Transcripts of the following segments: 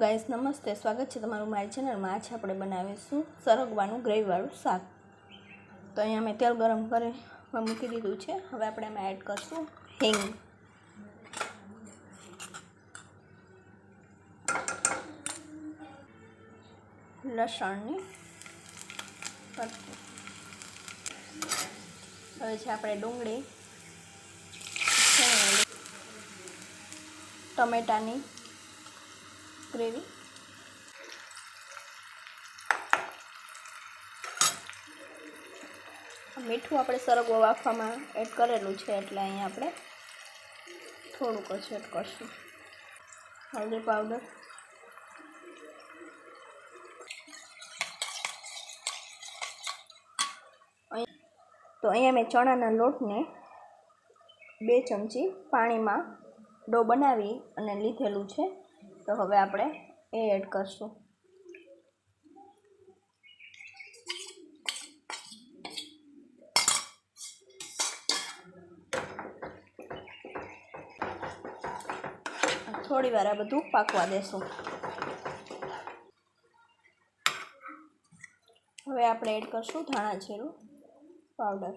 Guys, નમસ્તે. સ્વાગત છે તમારું મારી ચેનલમાં. આજે આપણે બનાવીશું સરગવાનું ગ્રેવીવાળું શાક. તો અહીંયા મેં તેલ ગરમ કરી મૂકી દીધું છે. હવે આપણે એમાં એડ કરશું હિંગ. લસણની હવે છે આપણે ડુંગળી ટમેટાની ગ્રેવી. મીઠું આપણે સરગવો વાફવામાં એડ કરેલું છે એટલે અહીંયા આપણે થોડુંક જ એડ કરશું. હળદી પાવડર. તો અહીંયા મેં ચણાના લોટને બે ચમચી પાણીમાં ડો બનાવી અને લીધેલું છે. તો હવે આપણે એ એડ કરશું. થોડી વાર આ બધું પાકવા દેશું. હવે આપણે એડ કરશું ધાણા જીરું પાવડર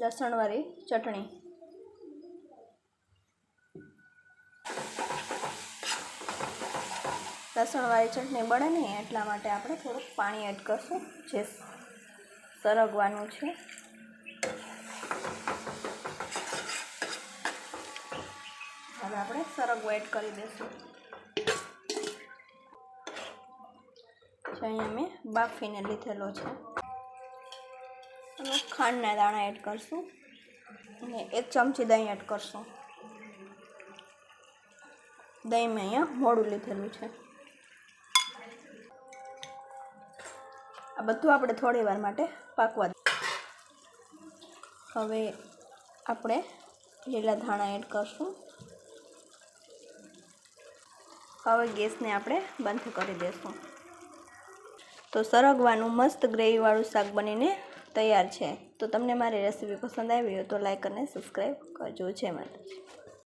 લસણવાળી ચટણી. લસણવાળી ચટણી બળે નહીં, એટલા માટે આપણે થોડુંક પાણી એડ કરશું, જે સરગવાનું છે. હવે આપણે સરગવો એડ કરી દઈશું. અહીંયા મેં બાફીને લીધેલો છે. ખાંડના દાણા એડ કરશું અને એક ચમચી દહીં એડ કરશું. દહીં મેં અહીંયા મોડું લીધેલું છે. આ બધું આપણે થોડી વાર માટે પાકવા હવે આપણે લીલા ધાણા એડ કરશું. હવે ગેસને આપણે બંધ કરી દઈશું તો સરગવાનું મસ્ત ગ્રેવીવાળું શાક બનીને તૈયાર છે. તો તમને મારી રેસીપી પસંદ આવી હોય તો લાઇક અને સબસ્ક્રાઈબ કરજો. જય માતાજી.